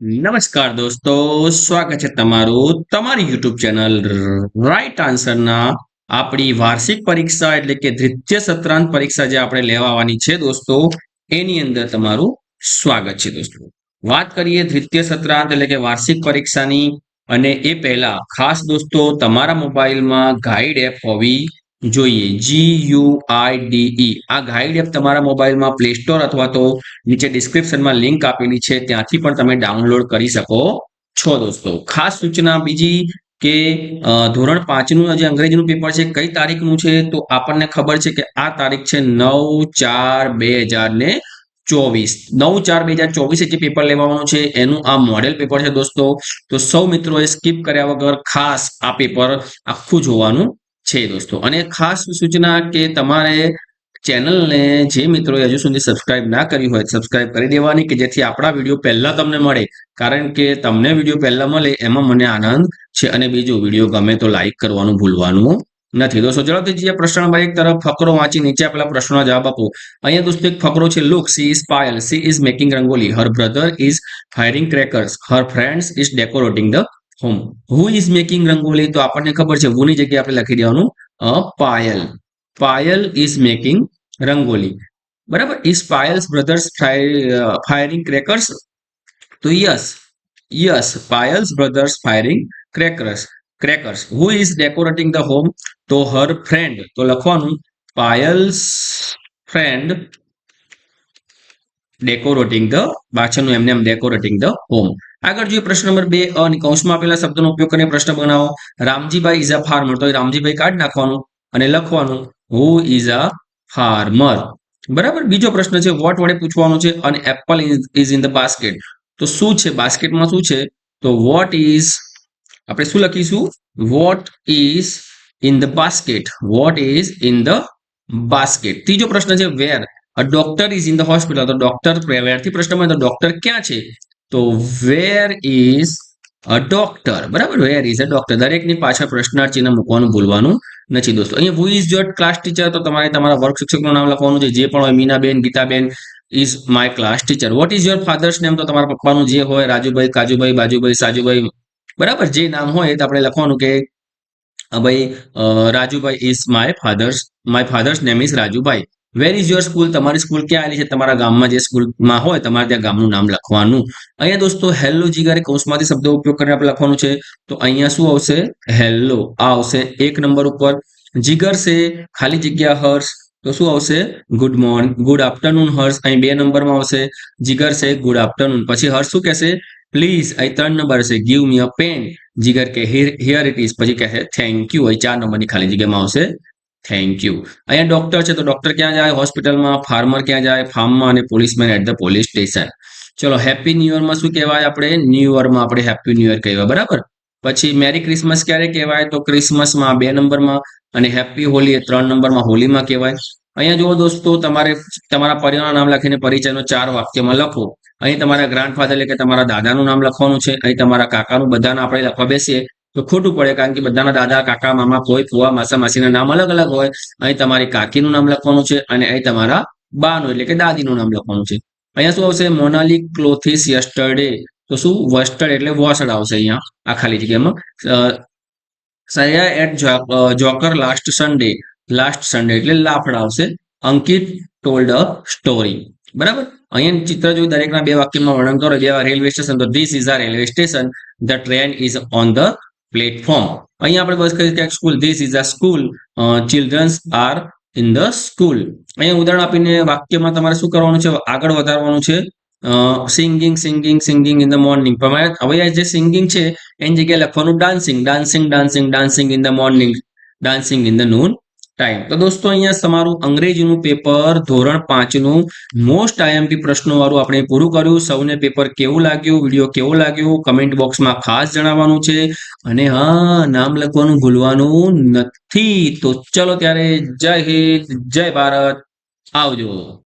નમસ્કાર દોસ્તો, સ્વાગત છે તમારું તમારી યુટ્યુબ ચેનલ રાઈટ આન્સરના આપણી વાર્ષિક પરીક્ષા એટલે કે દ્વિતીય સત્રાંત પરીક્ષા જે આપણે લેવાની છે દોસ્તો, એની અંદર તમારું સ્વાગત છે દોસ્તો. વાત કરીએ દ્વિતીય સત્રાંત એટલે કે વાર્ષિક પરીક્ષાની, અને એ પહેલા ખાસ દોસ્તો, તમારા મોબાઈલમાં ગાઈડ એપ હોવી જોઈએ. જી યુ આઈ ડી આ ગાઈડ એપ તમારા મોબાઈલમાં પ્લે સ્ટોર અથવા તો નીચે ડિસ્ક્રિપ્શનમાં લિંક આપેલી છે. ત્યાંથી પણ તમે ડાઉનલોડ કરી શકો છો દોસ્તો. ખાસ સૂચના બીજી કે ધોરણ પાંચનું જે અંગ્રેજીનું પેપર છે, કઈ તારીખનું છે? તો આપણને ખબર છે કે આ તારીખ છે નવ ચાર બે હજાર ને ચોવીસ. નવ ચાર બે હજાર ચોવીસે જે પેપર લેવાનું છે, એનું આ મોડેલ પેપર છે દોસ્તો. તો સૌ મિત્રોએ સ્કીપ કર્યા વગર ખાસ આ પેપર આખું જોવાનું છે દોસ્તો. અને ખાસ સૂચના કે તમારે ચેનલને જે મિત્રોએ હજુ સુધી સબસ્ક્રાઇબ ના કરી હોય સબસ્ક્રાઇબ કરી દેવાની કે જેથી આપણા વીડિયો પહેલા તમને મળે. કારણ કે તમને વીડિયો પહેલા મળે એમાં મને આનંદ છે અને બીજું વીડિયો ગમે તો લાઈક કરવાનું ભૂલવાનું નથી. દોસ્તો ઝડપથી જે પ્રશ્ન નંબર એક તરફ. ફકરો વાંચી નીચે આપેલા પ્રશ્નનો જવાબ આપો. અહીંયા દોસ્તો એક ફકરો છે. Look she is Payal she is making rangoli. Her brother is firing crackers her friends is decorating the home who is making rangoli તો આપણને ખબર છે હુની જગ્યાએ આપણે લખી દેવાનું? પાયલ. પાયલ ઇઝ મેકિંગ રંગોલી બરાબર? Is Payal's brothers firing crackers તો yes yes Payal's brothers firing crackers crackers who is decorating the home તો હર ફ્રેન્ડ તો લખવાનું પાયલ્સ ફ્રેન્ડ ડેકોરેટિંગ ધ પાછળનું એમને એમ ડેકોરેટિંગ ધ હોમ આગળ જોઈએ પ્રશ્ન નંબર બે અને કૌંસમાં આપેલા શબ્દનો ઉપયોગ કરીને પ્રશ્ન બનાવો. રામજીભાઈ ઇઝ અ ફાર્મર તો રામજીભાઈ કાઢ નાખવાનું અને લખવાનું હુ ઇઝ અ ફાર્મર બરાબર? બીજો પ્રશ્ન છે વોટ વડે પૂછવાનું છે? અને apple is in the basket તો શું છે? બાસ્કેટમાં શું છે? તો વોટ ઇઝ આપણે શું લખીશું? What is in the basket what is in the basket ત્રીજો પ્રશ્ન છે where a doctor is in the hospital તો ડોક્ટર વેરથી પ્રશ્ન તો ડોક્ટર ક્યાં છે? તો વેર ઇઝ અ ડોક્ટર બરાબર? વેર ઇઝ અ ડોક્ટર દરેકની પાછળ પ્રશ્નાર્થ મૂકવાનું, ભૂલવાનું નથી દોસ્તો. અહીંયા who is your class teacher તો તમારે તમારા વર્ગ શિક્ષકનું નામ લખવાનું છે. જે પણ હોય, Meenaben, Geetaben is my class teacher what is your father's name તો તમારા પપ્પાનું જે હોય, રાજુભાઈ, કાજુભાઈ, બાજુભાઈ, સાજુભાઈ, બરાબર? જે નામ હોય એ આપણે લખવાનું કે ભાઈ Rajubhai is my father's my father's name is Rajubhai. Where is your school તમારી સ્કૂલ ક્યાં આવેલી છે? તમારા ગામમાં જે સ્કૂલમાં હોય, તમારે ત્યાં ગામનું નામ લખવાનું. અહીંયા દોસ્તો હેલ્લો જીગારે કૌંસમાંથી શબ્દો ઉપયોગ કરીને આપણે લખવાનું છે. તો અહીંયા શું આવશે? હેલ્લો આ આવશે એક નંબર ઉપર. જીગર છે, ખાલી જગ્યા હર્ષ. તો શું આવશે? Good morning good afternoon Harsh. અહીં બે નંબરમાં આવશે. જીગર છે ગુડ આફ્ટરનૂન પછી હર્ષ શું કહેશે? પ્લીઝ અહીં ત્રણ નંબર છે. ગીવ મી અ પેન જીગર કે હિયર ઇટ ઇઝ પછી કહે થેન્ક યુ અહીં ચાર નંબરની ખાલી જગ્યામાં આવશે. થેન્ક યુ અહીંયા ડોક્ટર છે તો ડોક્ટર ક્યાં જાય? હોસ્પિટલમાં ફાર્મર ક્યાં જાય? ફાર્મમાં અને policeman at the police station ચલો હેપી ન્યુ યરમાં શું કહેવાય આપણે? ન્યુ યરમાં આપણે હેપી ન્યુ યર કહેવાય બરાબર? પછી મેરી ક્રિસમસ ક્યારે કહેવાય? તો ક્રિસમસમાં બે નંબરમાં અને હેપી હોલી એ ત્રણ નંબરમાં હોલીમાં કહેવાય. અહીંયા જુઓ દોસ્તો, તમારે, તમારા પરિવારનું નામ લખીને પરિચયનો ચાર વાક્યમાં લખો. અહીં તમારા ગ્રાન્ડફાધર એટલે કે તમારા દાદાનું નામ લખવાનું છે. અહીં તમારા કાકાનું બધાને આપણે લખવા બેસીએ. તો ખોટું પડે કારણ કે બધાના દાદા, કાકા, મામા કોઈ ફુવા માસા, માસીના નામ અલગ અલગ હોય. અહીં તમારી કાકીનું નામ લખવાનું છે અને અહીં તમારા બાનું એટલે કે દાદીનું નામ લખવાનું છે. અહીંયા શું આવશે? Monali clothes yesterday. તો શું? વસ્ટર્ડ એટલે વોસડ આવશે અહીંયા, આ ખાલી જગ્યામાં. સયા at joker last Sunday. Last Sunday એટલે લાફડ આવશે. Ankit told a story. બરાબર? અહીંયા ચિત્ર જોઈ દરેકના બે વાક્યમાં વર્ણન કરો. જેવા રેલવે સ્ટેશન, તો ધીસ ઇઝ આ railway station the train is on the platform અહીંયા આપણે બસ કરીએ કે school this is a school childrens are in the school અહીંયા ઉદાહરણ આપીને વાક્યમાં તમારે શું કરવાનું છે? આગળ વધારવાનું છે. Singing singing singing in the morning હવે જે સિંગિંગ છે, એની જગ્યાએ લખવાનું dancing dancing dancing dancing in the morning dancing in the noon time તો દોસ્તો, અહીંયા તમારું અંગ્રેજીનું પેપર, ધોરણ પાંચનું મોસ્ટ આઈએમપી પ્રશ્નો વાળું આપણે પૂરું કર્યું. સૌને પેપર કેવું લાગ્યું, વીડિયો કેવો લાગ્યો કમેન્ટ બોક્સમાં ખાસ જણાવવાનું છે. અને હા, નામ લખવાનું ભૂલવાનું નથી. તો ચલો ત્યારે જય હિન્દ, જય ભારત. આવજો.